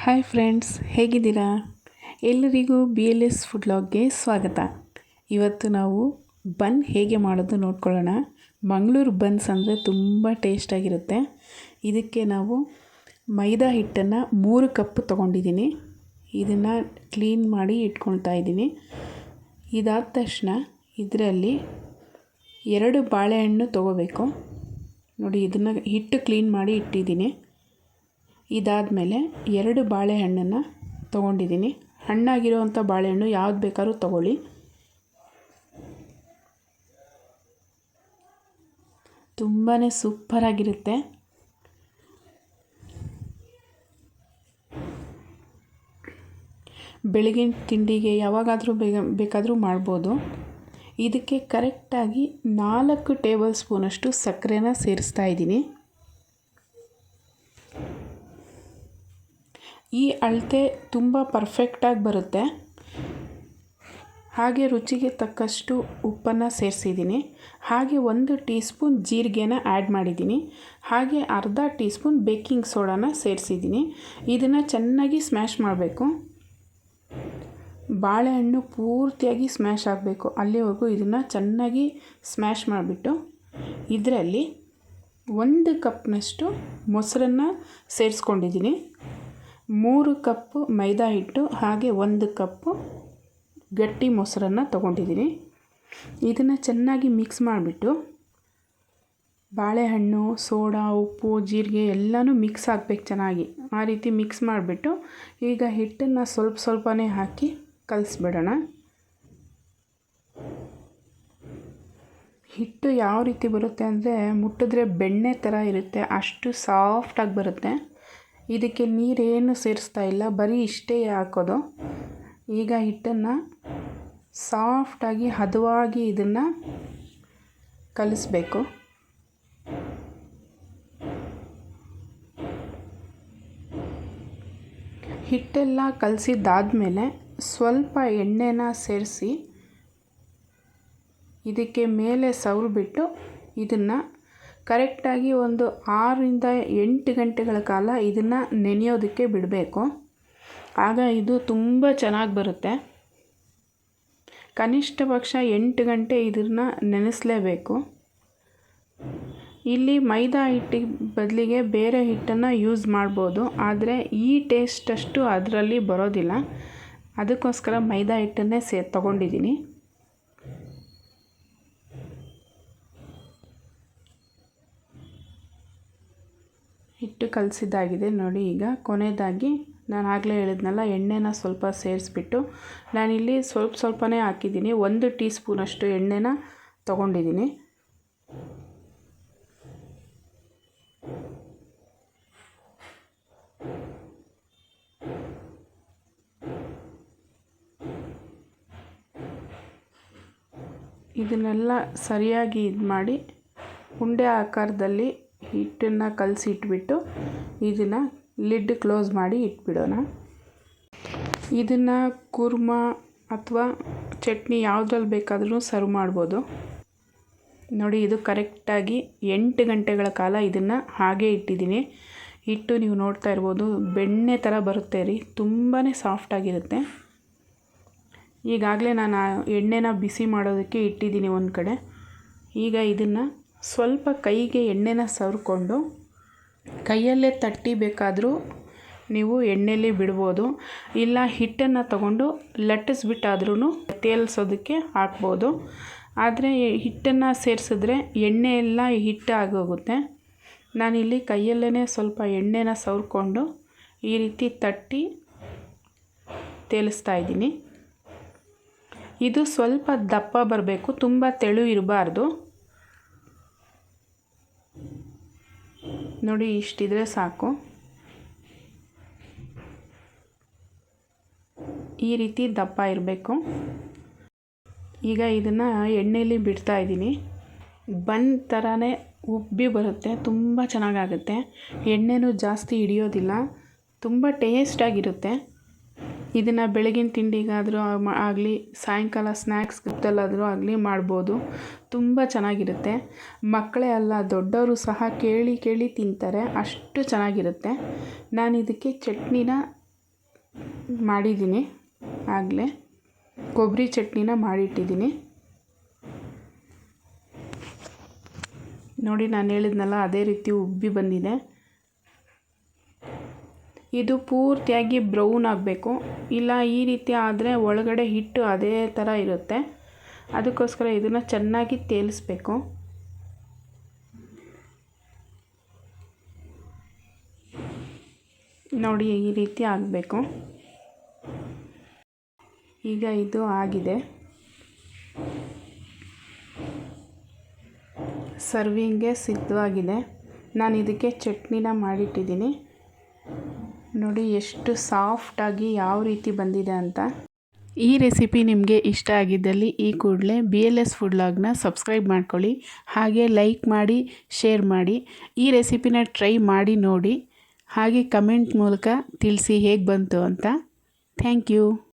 Hi friends ಹೇಗಿದ್ದೀರಾ? ಎಲ್ಲರಿಗೂ B L S food ಲಾಗ್ಗೆ ಸ್ವಾಗತ. ಇವತ್ತು ನಾವು ಬನ್ ಹೇಗೆ ಮಾಡೋದು ನೋಡ್ಕೊಳ್ಳೋಣ. ಮಂಗಳೂರು ಬನ್ಸ್ ಅಂದರೆ ತುಂಬ ಟೇಸ್ಟಾಗಿರುತ್ತೆ ಇದಕ್ಕೆ ನಾವು ಮೈದಾ ಹಿಟ್ಟನ್ನು ಮೂರು ಕಪ್ ತೊಗೊಂಡಿದ್ದೀನಿ. ಇದನ್ನು ಕ್ಲೀನ್ ಮಾಡಿ ಇಟ್ಕೊಳ್ತಾ ಇದ್ದೀನಿ. ಇದಾದ ತಕ್ಷಣ ಇದರಲ್ಲಿ ಎರಡು ಬಾಳೆಹಣ್ಣು ತೊಗೋಬೇಕು. ನೋಡಿ, ಇದನ್ನು ಹಿಟ್ಟು ಕ್ಲೀನ್ ಮಾಡಿ ಇಟ್ಟಿದ್ದೀನಿ. ಇದಾದಮೇಲೆ ಎರಡು ಬಾಳೆಹಣ್ಣನ್ನು ತೊಗೊಂಡಿದ್ದೀನಿ. ಹಣ್ಣಾಗಿರುವಂಥ ಬಾಳೆಹಣ್ಣು ಯಾವ್ದು ಬೇಕಾದ್ರೂ ತೊಗೊಳ್ಳಿ. ತುಂಬಾ ಸೂಪರಾಗಿರುತ್ತೆ ಬೆಳಗಿನ ತಿಂಡಿಗೆ ಯಾವಾಗಾದರೂ ಬೇಗ ಬೇಕಾದರೂ ಮಾಡ್ಬೋದು. ಇದಕ್ಕೆ ಕರೆಕ್ಟಾಗಿ ನಾಲ್ಕು ಟೇಬಲ್ ಸ್ಪೂನಷ್ಟು ಸಕ್ಕರೆನ ಸೇರಿಸ್ತಾ ಇದ್ದೀನಿ. ಈ ಅಳತೆ ತುಂಬ ಪರ್ಫೆಕ್ಟಾಗಿ ಬರುತ್ತೆ. ಹಾಗೆ ರುಚಿಗೆ ತಕ್ಕಷ್ಟು ಉಪ್ಪನ್ನು ಸೇರಿಸಿದ್ದೀನಿ. ಹಾಗೆ ಒಂದು ಟೀ ಸ್ಪೂನ್ ಜೀರಿಗೆನ ಆ್ಯಡ್ ಮಾಡಿದ್ದೀನಿ. ಹಾಗೆ ಅರ್ಧ ಟೀ ಸ್ಪೂನ್ ಬೇಕಿಂಗ್ ಸೋಡಾನ ಸೇರಿಸಿದ್ದೀನಿ. ಇದನ್ನು ಚೆನ್ನಾಗಿ ಸ್ಮ್ಯಾಶ್ ಮಾಡಬೇಕು. ಬಾಳೆಹಣ್ಣು ಪೂರ್ತಿಯಾಗಿ ಸ್ಮ್ಯಾಶ್ ಆಗಬೇಕು. ಅಲ್ಲಿವರೆಗೂ ಇದನ್ನು ಚೆನ್ನಾಗಿ ಸ್ಮ್ಯಾಶ್ ಮಾಡಿಬಿಟ್ಟು ಇದರಲ್ಲಿ ಒಂದು ಕಪ್ನಷ್ಟು ಮೊಸರನ್ನು ಸೇರಿಸ್ಕೊಂಡಿದ್ದೀನಿ. ಮೂರು ಕಪ್ಪು ಮೈದಾ ಹಿಟ್ಟು, ಹಾಗೆ ಒಂದು ಕಪ್ಪು ಗಟ್ಟಿ ಮೊಸರನ್ನು ತೊಗೊಂಡಿದ್ದೀನಿ. ಇದನ್ನು ಚೆನ್ನಾಗಿ ಮಿಕ್ಸ್ ಮಾಡಿಬಿಟ್ಟು ಬಾಳೆಹಣ್ಣು, ಸೋಡಾ, ಉಪ್ಪು, ಜೀರಿಗೆ ಎಲ್ಲನೂ ಮಿಕ್ಸ್ ಆಗಬೇಕು ಚೆನ್ನಾಗಿ. ಆ ರೀತಿ ಮಿಕ್ಸ್ ಮಾಡಿಬಿಟ್ಟು ಈಗ ಹಿಟ್ಟನ್ನು ಸ್ವಲ್ಪ ಸ್ವಲ್ಪನೇ ಹಾಕಿ ಕಲಿಸ್ಬಿಡೋಣ. ಹಿಟ್ಟು ಯಾವ ರೀತಿ ಬರುತ್ತೆ ಅಂದರೆ ಮುಟ್ಟಿದ್ರೆ ಬೆಣ್ಣೆ ಥರ ಇರುತ್ತೆ, ಅಷ್ಟು ಸಾಫ್ಟಾಗಿ ಬರುತ್ತೆ. ಇದಕ್ಕೆ ನೀರೇನು ಸೇರಿಸ್ತಾ ಇಲ್ಲ, ಬರೀ ಇಷ್ಟೇ ಹಾಕೋದು. ಈಗ ಹಿಟ್ಟನ್ನು ಸಾಫ್ಟಾಗಿ ಹದವಾಗಿ ಇದನ್ನು ಕಲಿಸ್ಬೇಕು. ಹಿಟ್ಟೆಲ್ಲ ಕಲಸಿದ್ದಾದಮೇಲೆ ಸ್ವಲ್ಪ ಎಣ್ಣೆನ ಸೇರಿಸಿ, ಇದಕ್ಕೆ ಮೇಲೆ ಸವರಿಬಿಟ್ಟು ಇದನ್ನು ಕರೆಕ್ಟಾಗಿ ಒಂದು ಆರರಿಂದ ಎಂಟು ಗಂಟೆಗಳ ಕಾಲ ಇದನ್ನು ನೆನೆಯೋದಕ್ಕೆ ಬಿಡಬೇಕು. ಆಗ ಇದು ತುಂಬ ಚೆನ್ನಾಗಿ ಬರುತ್ತೆ. ಕನಿಷ್ಠ ಪಕ್ಷ ಎಂಟು ಗಂಟೆ ಇದನ್ನು ನೆನೆಸಲೇಬೇಕು. ಇಲ್ಲಿ ಮೈದಾ ಹಿಟ್ಟಿಗೆ ಬದಲಿಗೆ ಬೇರೆ ಹಿಟ್ಟನ್ನು ಯೂಸ್ ಮಾಡ್ಬೋದು. ಆದರೆ ಈ ಟೇಸ್ಟಷ್ಟು ಅದರಲ್ಲಿ ಬರೋದಿಲ್ಲ. ಅದಕ್ಕೋಸ್ಕರ ಮೈದಾ ಹಿಟ್ಟನ್ನೇ ಸೇ, ತೊಗೊಂಡಿದ್ದೀನಿ. ಹಿಟ್ಟು ಕಲಸಿದ್ದಾಗಿದೆ ನೋಡಿ ಈಗ. ಕೊನೆಯದಾಗಿ ನಾನು ಆಗಲೇ ಹೇಳಿದ್ನಲ್ಲ, ಎಣ್ಣೆನ ಸ್ವಲ್ಪ ಸೇರಿಸ್ಬಿಟ್ಟು ನಾನಿಲ್ಲಿ ಸ್ವಲ್ಪ ಸ್ವಲ್ಪನೇ ಹಾಕಿದ್ದೀನಿ. ಒಂದು ಟೀ ಸ್ಪೂನಷ್ಟು ಎಣ್ಣೆನ ತೊಗೊಂಡಿದ್ದೀನಿ. ಇದನ್ನೆಲ್ಲ ಸರಿಯಾಗಿ ಇದು ಮಾಡಿ ಉಂಡೆ ಆಕಾರದಲ್ಲಿ ಹಿಟ್ಟನ್ನು ಕಲಸಿ ಇಟ್ಬಿಟ್ಟು ಇದನ್ನು ಲಿಡ್ ಕ್ಲೋಸ್ ಮಾಡಿ ಇಟ್ಬಿಡೋಣ. ಇದನ್ನು ಕುರ್ಮ ಅಥವಾ ಚಟ್ನಿ ಯಾವುದ್ರಲ್ಲಿ ಬೇಕಾದರೂ ಸರ್ವ್ ಮಾಡ್ಬೋದು. ನೋಡಿ, ಇದು ಕರೆಕ್ಟಾಗಿ ಎಂಟು ಗಂಟೆಗಳ ಕಾಲ ಇದನ್ನು ಹಾಗೆ ಇಟ್ಟಿದ್ದೀನಿ. ಹಿಟ್ಟು ನೀವು ನೋಡ್ತಾ ಇರ್ಬೋದು, ಬೆಣ್ಣೆ ಥರ ಬರುತ್ತೆ ರೀ ತುಂಬಾ ಸಾಫ್ಟಾಗಿರುತ್ತೆ ಈಗಾಗಲೇ ನಾನು ಎಣ್ಣೆನ ಬಿಸಿ ಮಾಡೋದಕ್ಕೆ ಇಟ್ಟಿದ್ದೀನಿ ಒಂದು ಕಡೆ. ಈಗ ಇದನ್ನು ಸ್ವಲ್ಪ ಕೈಗೆ ಎಣ್ಣೆನ ಸವರ್ಕೊಂಡು ಕೈಯಲ್ಲೇ ತಟ್ಟಿ ಬೇಕಾದರೂ ನೀವು ಎಣ್ಣೆಯಲ್ಲಿ ಬಿಡ್ಬೋದು. ಇಲ್ಲ ಹಿಟ್ಟನ್ನು ತಗೊಂಡು ಲಟ್ಟಿಸ್ಬಿಟ್ಟಾದ್ರೂ ತೇಲ್ಸೋದಕ್ಕೆ ಹಾಕ್ಬೋದು. ಆದರೆ ಹಿಟ್ಟನ್ನು ಸೇರಿಸಿದ್ರೆ ಎಣ್ಣೆ ಎಲ್ಲ ಹಿಟ್ಟು ಆಗೋಗುತ್ತೆ. ನಾನಿಲ್ಲಿ ಕೈಯಲ್ಲೇ ಸ್ವಲ್ಪ ಎಣ್ಣೆನ ಸವರ್ಕೊಂಡು ಈ ರೀತಿ ತಟ್ಟಿ ತೇಲಿಸ್ತಾ ಇದ್ದೀನಿ. ಇದು ಸ್ವಲ್ಪ ದಪ್ಪ ಬರಬೇಕು, ತುಂಬ ತೆಳು ಇರಬಾರ್ದು. ನೋಡಿ, ಇಷ್ಟಿದ್ರೆ ಸಾಕು. ಈ ರೀತಿ ದಪ್ಪ ಇರಬೇಕು. ಈಗ ಇದನ್ನು ಎಣ್ಣೆಯಲ್ಲಿ ಬಿಡ್ತಾ ಇದ್ದೀನಿ. ಬನ್ ಥರನೇ ಉಬ್ಬಿ ಬರುತ್ತೆ, ತುಂಬ ಚೆನ್ನಾಗಾಗುತ್ತೆ. ಎಣ್ಣೆನೂ ಜಾಸ್ತಿ ಹಿಡಿಯೋದಿಲ್ಲ, ತುಂಬ ಟೇಸ್ಟಾಗಿರುತ್ತೆ ಇದನ್ನು ಬೆಳಗಿನ ತಿಂಡಿಗಾದರೂ ಆಗಲಿ, ಸಾಯಂಕಾಲ ಸ್ನ್ಯಾಕ್ಸ್ ಗಿಫ್ಟಲ್ಲಾದರೂ ಆಗಲಿ ಮಾಡ್ಬೋದು. ತುಂಬ ಚೆನ್ನಾಗಿರುತ್ತೆ. ಮಕ್ಕಳೇ ಅಲ್ಲ, ದೊಡ್ಡವರು ಸಹ ಕೇಳಿ ಕೇಳಿ ತಿಂತಾರೆ. ಅಷ್ಟು ಚೆನ್ನಾಗಿರುತ್ತೆ. ನಾನು ಇದಕ್ಕೆ ಚಟ್ನಿನ ಮಾಡಿದ್ದೀನಿ. ಆಗಲೇ ಕೊಬ್ಬರಿ ಚಟ್ನಿನ ಮಾಡಿಟ್ಟಿದ್ದೀನಿ. ನೋಡಿ, ನಾನು ಹೇಳಿದ್ನಲ್ಲ, ಅದೇ ರೀತಿ ಉಬ್ಬಿ ಬಂದಿದೆ. ಇದು ಪೂರ್ತಿಯಾಗಿ ಬ್ರೌನ್ ಆಗಬೇಕು. ಇಲ್ಲ, ಈ ರೀತಿ ಆದರೆ ಒಳಗಡೆ ಹಿಟ್ಟು ಅದೇ ಥರ ಇರುತ್ತೆ. ಅದಕ್ಕೋಸ್ಕರ ಇದನ್ನು ಚೆನ್ನಾಗಿ ತೇಲಿಸ್ಬೇಕು. ನೋಡಿ, ಈ ರೀತಿ ಆಗಬೇಕು. ಈಗ ಇದು ಆಗಿದೆ. ಸರ್ವಿಂಗ್ಗೆ ಸಿದ್ಧವಾಗಿದೆ. ನಾನು ಇದಕ್ಕೆ ಚಟ್ನಿನ ಮಾಡಿಟ್ಟಿದ್ದೀನಿ. ನೋಡಿ ಎಷ್ಟು ಸಾಫ್ಟಾಗಿ ಯಾವ ರೀತಿ ಬಂದಿದೆ ಅಂತ. ಈ ರೆಸಿಪಿ ನಿಮಗೆ ಇಷ್ಟ ಆಗಿದ್ದಲ್ಲಿ ಈ ಕೂಡಲೇ ಬಿ ಎಲ್ ಎಸ್ ಫುಡ್ ಲಾಗ್ನ ಸಬ್ಸ್ಕ್ರೈಬ್ ಮಾಡ್ಕೊಳ್ಳಿ. ಹಾಗೆ ಲೈಕ್ ಮಾಡಿ ಶೇರ್ ಮಾಡಿ. ಈ ರೆಸಿಪಿನ ಟ್ರೈ ಮಾಡಿ ನೋಡಿ. ಹಾಗೆ ಕಮೆಂಟ್ ಮೂಲಕ ತಿಳಿಸಿ ಹೇಗೆ ಬಂತು ಅಂತ. Thank you